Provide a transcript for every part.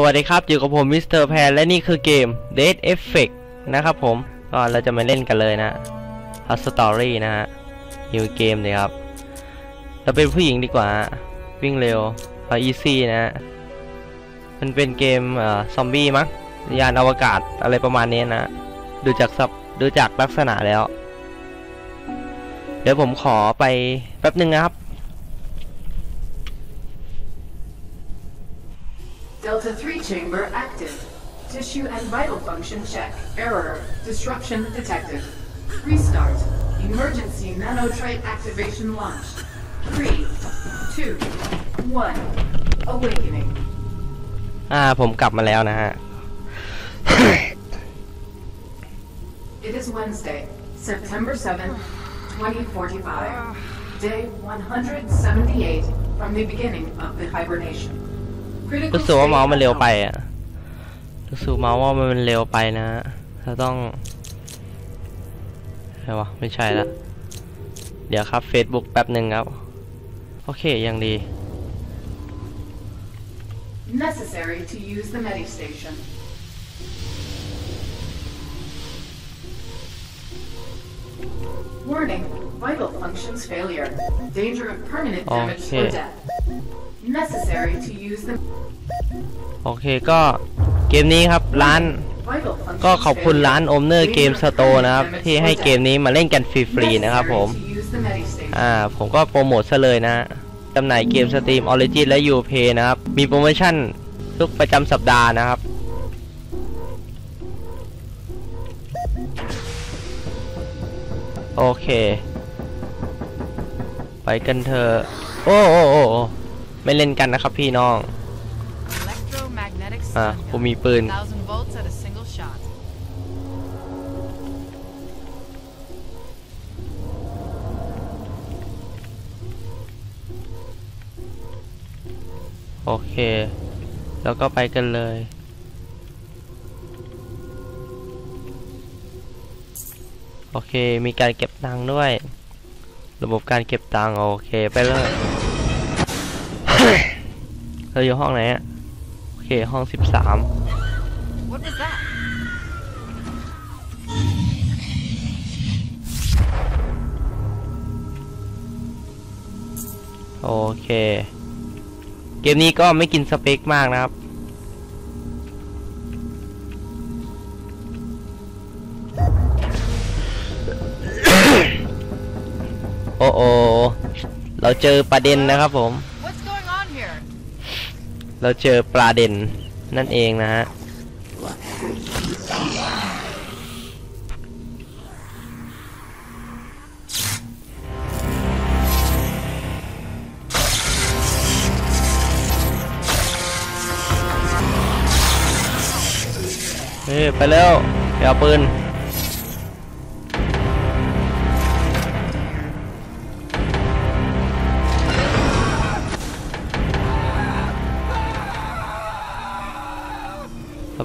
สวัสดีครับ อยู่กับผมมิสเตอร์แพนและนี่คือเกม Dead Effect นะครับผมก็เราจะมาเล่นกันเลยนะ h o t Story นะฮะฮิวเกมเลยครับ เราเป็นผู้หญิงดีกว่า วิ่งเร็วเอา easy นะฮะมันเป็นเกมเอ่อซอมบี้มั้งยานอวกาศอะไรประมาณนี้นะดูจากสับดูจากลักษณะแล้ว เดี๋ยวผมขอไปแป๊บหนึ่งนะครับ Delta 3 chamber active. Tissue and vital function check. Error. Disruption detected. Restart. Emergency nanotrite activation launched. 3, 2, 1. Awakening. อ่าผมกลับมาแล้วนะฮะ It is Wednesday, September 7th, 2045. Day 178 from the beginning of the hibernation. รู้ Critical สึกว่า state เมาส์มันเร็วไป unknown. อะรู้สึกเมาส์ว่ามันเร็วไปนะฮะเราต้องอะไรวะไม่ใช่ละเดี๋ยวครับ Facebook แป๊บหนึ่งครับ โอเคยังดี Necessary to use the medi station. Warning, vital functions failure. Necessary to use the โอเคก็เกมนี้ครับร้าน vital functions ก็ขอบคุณ failure. ร้านโอมเนอร์เกม Danger ส of โตร์นะครับ permanent ที่ damage ให้ or เกม death. นี้มาเล่นกันฟรีๆนะครับผม Necessary to use the medi station. อ่าผมก็โปรโมทซะเลยนะจำหน่ายเกมสตรีม Origin และ Upay นะครับ มีโปรโมชั่นทุกประจำสัปดาห์นะครับ โอเค ไปกันเถอะ โอ้โอ้โอ้โอ้ ไม่เล่นกันนะครับพี่น้อง Electromagnetic อ่า stun กู gun. มีปืน1000 volts at a single shot. โอเค แล้วก็ไปกันเลย โอเค มีการเก็บตังค์ด้วย ระบบการเก็บตังค์โอเค ไปเลย เราอยู่ห้องไหนอะโอเคห้องสิบสาม What was that? โอเค เกมนี้ก็ไม่กินสเปคมากนะครับ โอ้โอเราเจอประเด็นนะครับผม เราเจอประเด็นนั่นเองนะฮะเฮ้ยไปแล้วไปเอาปืน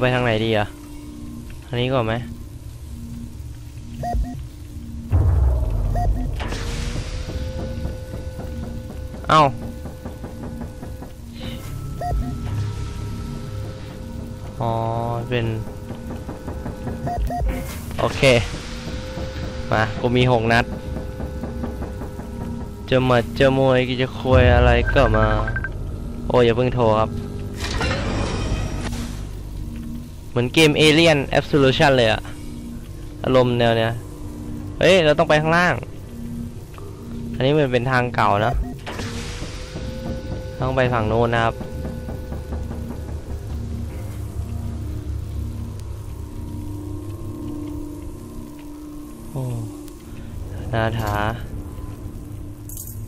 ไปทางไหนดีอะทางนี้ก่อนไหมเอ้าอ๋อเป็น โอเค มา กูมีหกนัด จะมาจะมวยจะคุยอะไรก็มา โอ้ยอย่าเพิ่งโทรครับ เหมือนเกม Alien Absolution เลยอะอารมณ์แนวเนี้ยเฮ้ย เราต้องไปข้างล่าง อันนี้มันเป็นทางเก่านะ ต้องไปฝั่งโน้นนะครับ โอ้นาถา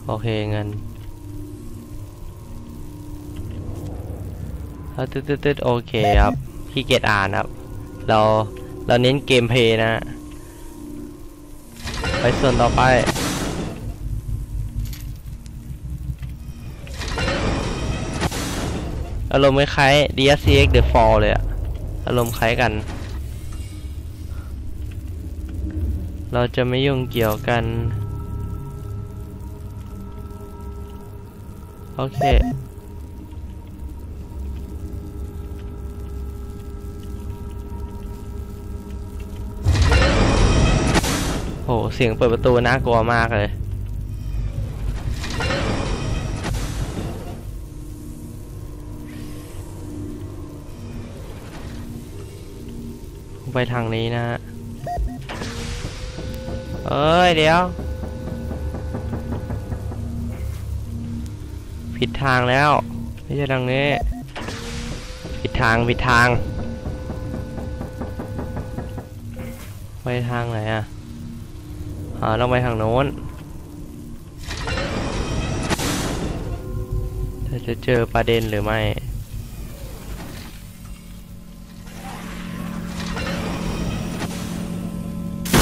โอเคเงินเอาตึ๊ดตึ๊ดตึ๊ดโอเคครับ พี่เกตอ่านครับ เราเราเน้นเกมเพย์นะไปส่วนต่อไปอารมณ์คล้ายๆ DSCX The Fall เลยอะอารมณ์คล้ายกัน เราจะไม่ยุ่งเกี่ยวกัน โอเค เสียงเปิดประตูน่ากลัวมากเลยไปทางนี้นะฮะเอ้ย เดี๋ยว ผิดทางแล้ว ไม่ใช่ทางนี้ ผิดทาง ผิดทาง ไปทางไหนอะ อ่าต้องไปทางโน้นแต่จะเจอประเด็นหรือไม่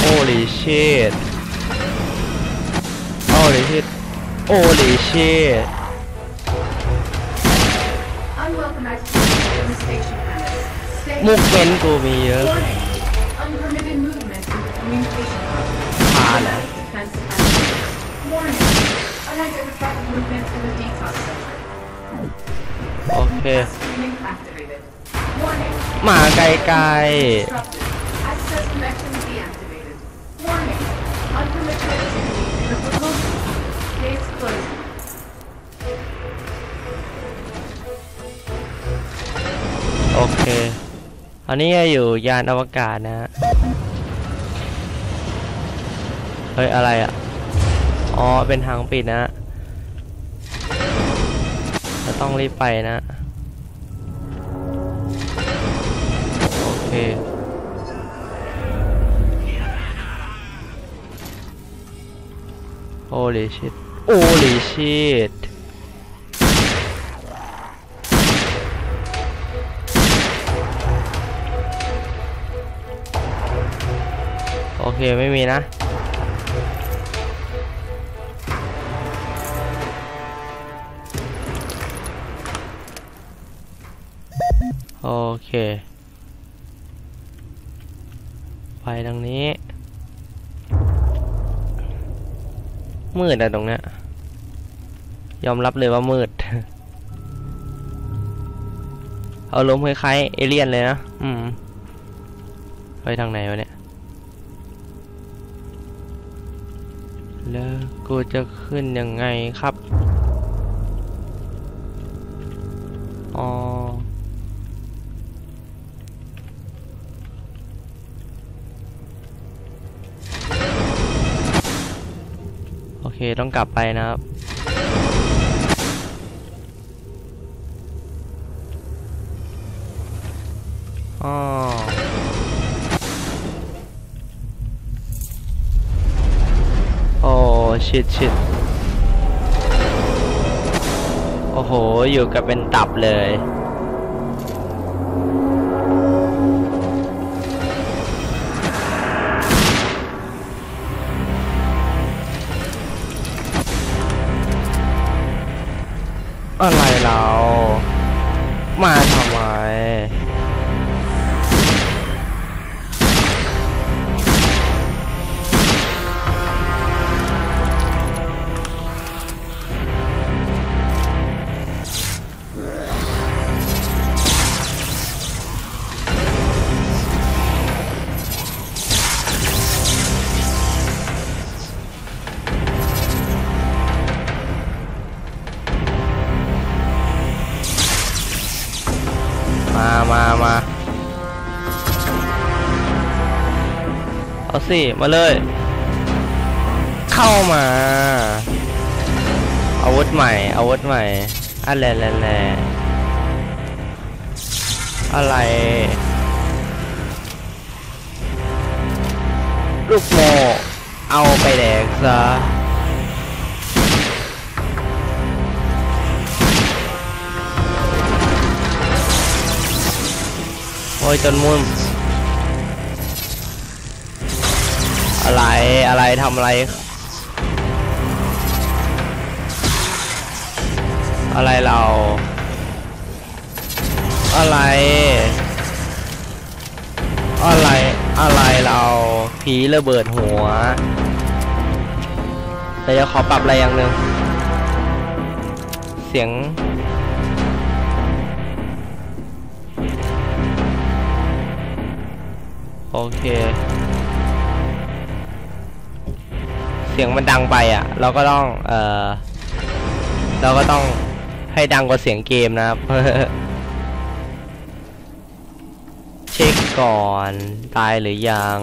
Holy shit Holy shit Holy shit Unwelcome activity in the station premise. Stay มุกเว้นกูมีเยอะานเหรอโอเคหมาไกลไกลโอเค อันนี้อยู่ยานอวกาศนะฮะ เฮ้ย อะไรอะ อ๋อ เป็นทางปิดนะฮะต้องรีบไปนะ โอเค Holy shit Holy shit โอเค ไม่มีนะ โอเค ไปทางนี้ มืดอะตรงเนี้ยยอมรับเลยว่ามืด เอาลมคล้ายๆเอเลี่ยนเลยนะ อืม ไปทางไหนวะเนี่ย แล้วกูจะขึ้นยังไงครับ อ๋อ โอเคต้องกลับไปนะครับ อ๋อโอ้ชิดชิดโอ้โห อยู่กับเป็นตับเลย อะไรเรา มาทำไม มามามาเอาสิ มาเลย เข้ามาอาวุธใหม่อาวุธใหม่อะไรและอะไร ลูกโมเอาไปแดกซะ โอ้ยจนมุมอะไรอะไรทำอะไร อะไรเรา อะไร อะไรอะไรเราผีระเบิดหัวแต่จะขอปรับอะไรอย่างหนึ่งเสียง โอเค เสียงมันดังไปอะ เราก็ต้องเออเราก็ต้องให้ดังกว่าเสียงเกมนะครับ เช็คก่อนตายหรือยัง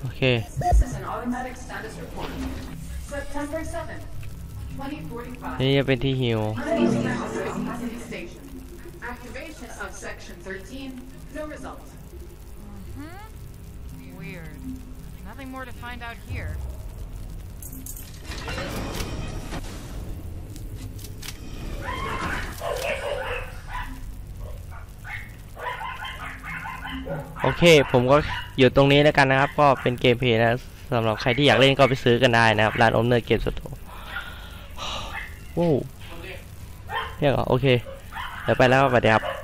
โอเค This is an automatic status report. September 7th, นี่จะเป็นที่ฮิว Uneasy capacity station. Activation of section 13. No result. Hmm? Weird. Nothing more to find out here. โอเค ผมก็อยู่ตรงนี้แล้วกันนะครับ ก็เป็นเกมเพลย์นะสำหรับใครที่อยากเล่นก็ไปซื้อกันได้นะครับ ร้านอมเนอร์เกมสโตร์ ว้าวเรียกเหรอโอเค เดี๋ยวไปแล้วสวัสดีครับ